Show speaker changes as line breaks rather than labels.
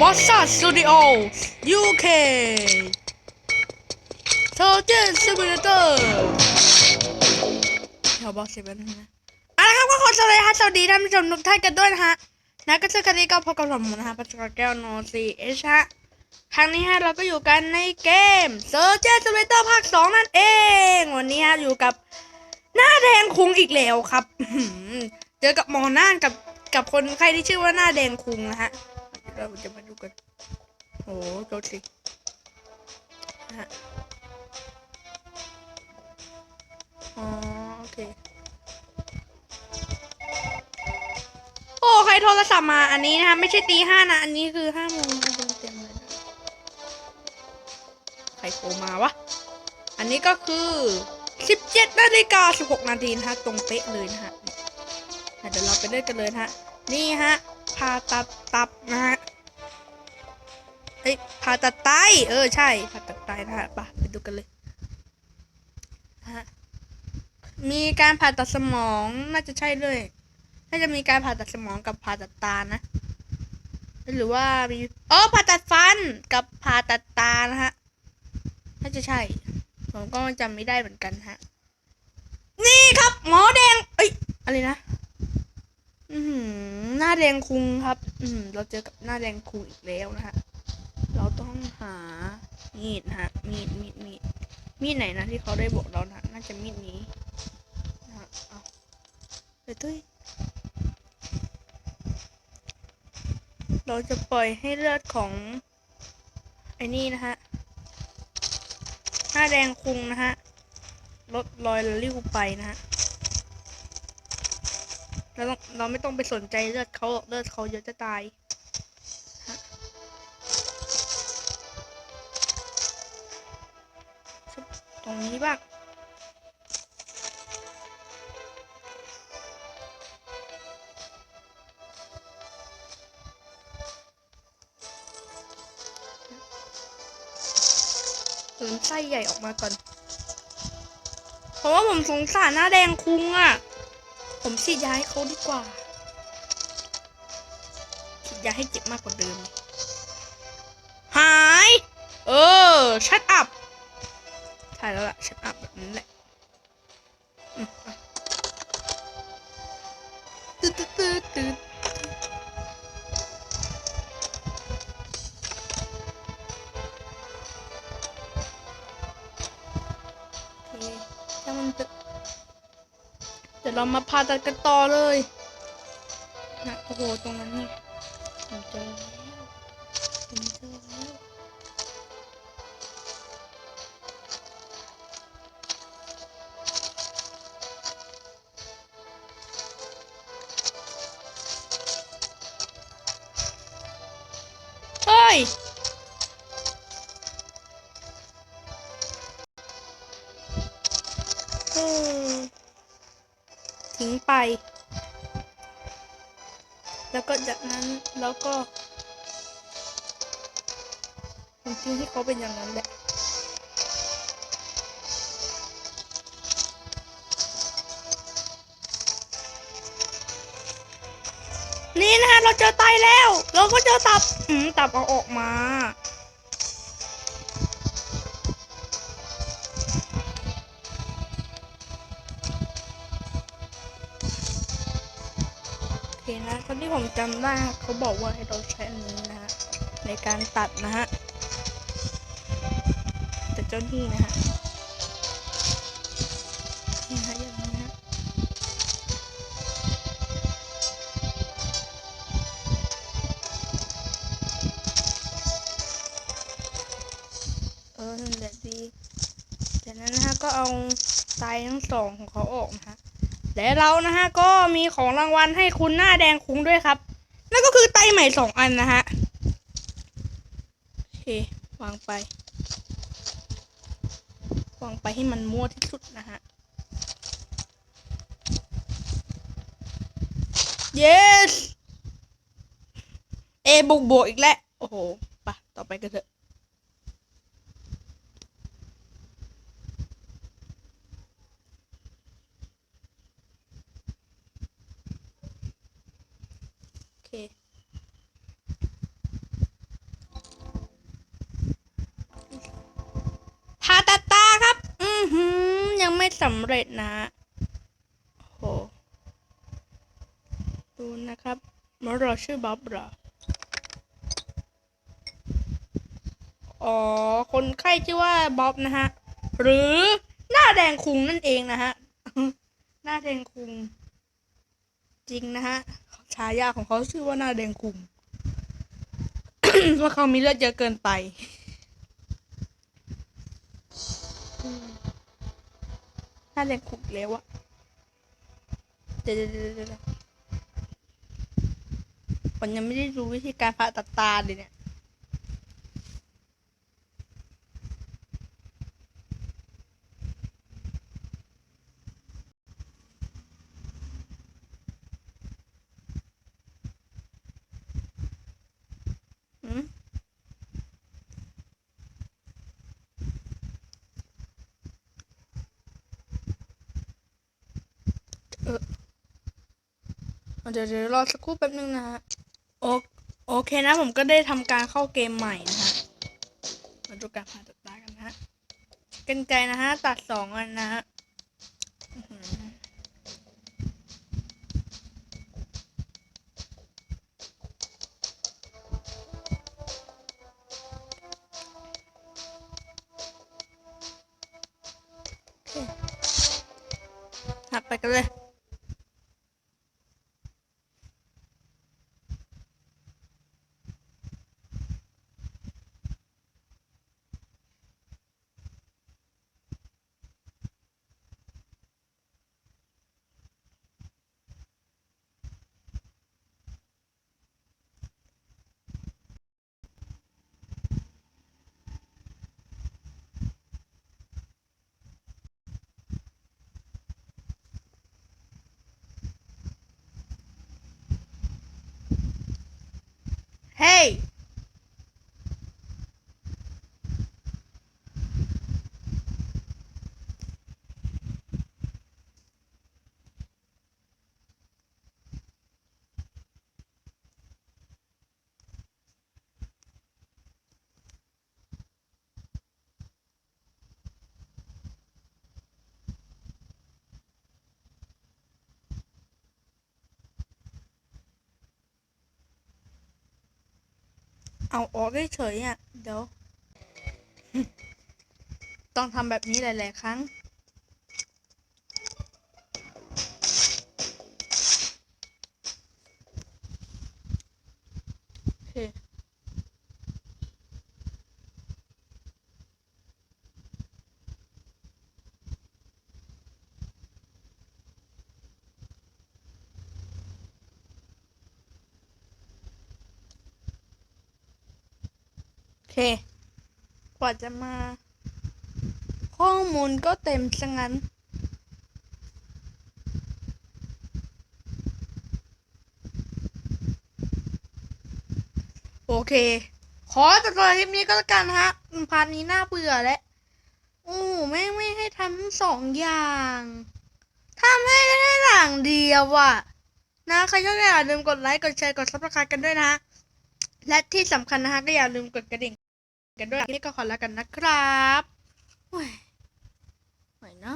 บอสซัสสตูดิโอ UK โซเจอร์ซิมูเลเตอร์เดี๋ยวบอกเสียงแป๊บนึงนะเอาละครับก็ขอสวัสดีครับสวัสดีท่านผู้ชมทุกท่านกันด้วยนะฮะนะก็คือคดีก็พบกับผมนะฮะปัจจุบันแก้วโนซีเอชฮะครั้งนี้ฮะเราก็อยู่กันในเกมโซเจอร์ซิมูเลเตอร์ภาคสองนั่นเอง วันนี้ฮะอยู่กับหน้าแดงคุงอีกแล้วครับ เจอกับหมอน่านกับกับคนใครที่ชื่อว่าหน้าแดงคุงนะฮะ เราจะมาดูกันโอ้โจทย์สิฮะอ๋อโอเค โอ้ใครโทรศัพท์มาอันนี้นะคะ ไม่ใช่ตีห้านะ อันนี้คือห้าโมงเต็มเลยนะใครโทรมาวะ อันนี้ก็คือสิบเจ็ดนาฬิกาสิบหกนาทีนะฮะตรงเป๊ะเลยนะฮะอ่เดี๋ยวเราไปเล่นกันเลยนะฮะ นี่ฮะาตัดตับนะฮะเอ้ยผ่าตัดไตเออใช่ผ่าตัดไตนะฮะไปไปดูกันเลยนะฮะมีการผ่าตัดสมองน่าจะใช่ด้วยน่าจะมีการผ่าตัดสมองกับผ่าตัดตานะ หรือว่ามีอ๋อผ่าตัดฟันกับผ่าตัดตานะฮะน่าจะใช่ ผมก็จำไม่ได้เหมือนกันฮะ นี่ครับ หมอแดง เอ้ยอะไรนะ แดงคุงครับ อืม เราเจอกับหน้าแดงคุงอีกแล้วนะฮะ เราต้องหามีดนะฮะ มีด มีด มีด มีดไหนนะที่เขาได้บอกเรานะน่าจะมีดนี้นะฮะเอาไปตุ้ยเราจะปล่อยให้เลือดของไอ้นี่นะฮะ หน้าแดงคุงนะฮะ ลดรอยลิ้วไปนะฮะ เราไม่ต้องไปสนใจเลือดเขาหรอกเลือดเขาเยอะจะตายตรงนี้บ้างถึงไส้ใหญ่ออกมาก่อน เพราะว่าผมสงสารหน้าแดงคุงอะ ผมฉีดยาให้เขาดีกว่าฉีดยาให้เจ็บมากกว่าเดิม หาย เออ ชัดอัพใช่แล้วล่ะ ชัดอัพแบบนั้นแหละอืมอะตืดตืดตืดตืดโอเคถ้ามันจะเดี๋ยวเรามาพาตัดกันต่อเลยนะโอ้โห ตรงนั้นนี่ยเจอ งไป แล้วก็จากนั้นแล้วก็ผมทิ้งให้เขาเป็นอย่างนั้นแหละนี่นะฮะเราเจอไตแล้ว เราก็เจอตับ อืม ตับเอาออกมา เคนะตอนที่ผมจำได้เขาบอกว่าให้เราใช้อันนี้นะฮะในการตัดนะฮะแต่เจ้านี่นะฮะนี่ฮะอย่างนี้ฮะเออนั่นแหละดีจากนั้นนะฮะก็เอาไตทั้งสองของเขาออกนะฮะ และเรานะฮะก็มีของรางวัลให้คุณหน้าแดงคุ้งด้วยครับ นั่นก็คือไตใหม่สองอันนะฮะโอเควางไป วางไปให้มันมั่วที่สุดนะฮะ yes เอบวกบวกอีกแล้ว โอ้โหไปะต่อไปกันเถอะ โอเค ไม่สำเร็จนะโหดูนะครับมารอชื่อบ๊อบเหรอ อ๋อ คนไข้ชื่อว่าบ๊อบนะฮะ หรือหน้าแดงคุงนั่นเองนะฮะ หน้าแดงคุง จริงนะฮะ ฉายาของเขาชื่อว่าหน้าแดงคุงเพราะเขามีเลือดเยอะเกินไป น้าแดงคุงอีกแล้วอะเดี๋ยวเดี๋ยวเดี๋ยวผมยังไม่ได้รู้วิธีการผ่าตัดตาเลยเนี่ย อเดี๋ยวเดี๋ยวรอสักครู่แป๊บนึงนะฮะโอโอเคนะ ผมก็ได้ทำการเข้าเกมใหม่นะฮะมาดูการผ่าตัดตากันนะฮะกันไกลนะฮะ ตัดสองอันนะฮะโอเคหักไปกันเลย เฮ้ย เอาออกได้เฉยอะ เดี๋ยว ต้องทำแบบนี้หลาย ๆ ครั้ง เค กว่าจะมา ข้อมูลก็เต็มซะงั้น โอเค ขอจบคลิปนี้ก็แล้วกันฮะอืมพาร์ทนี้น่าเบื่อแล้วโอ้แม่ไม่ให้ทำสองอย่างทำให้ได้อย่างเดียวอะนะใครชอบก็อย่าลืมกดไลค์ กดแชร์ กดซับสไครต์กันด้วยนะ และที่สำคัญนะฮะก็อย่าลืมกดกระดิ่ง กันด้วยนี่ก็ขอแล้วกันนะครับโอ้ยไหวนะ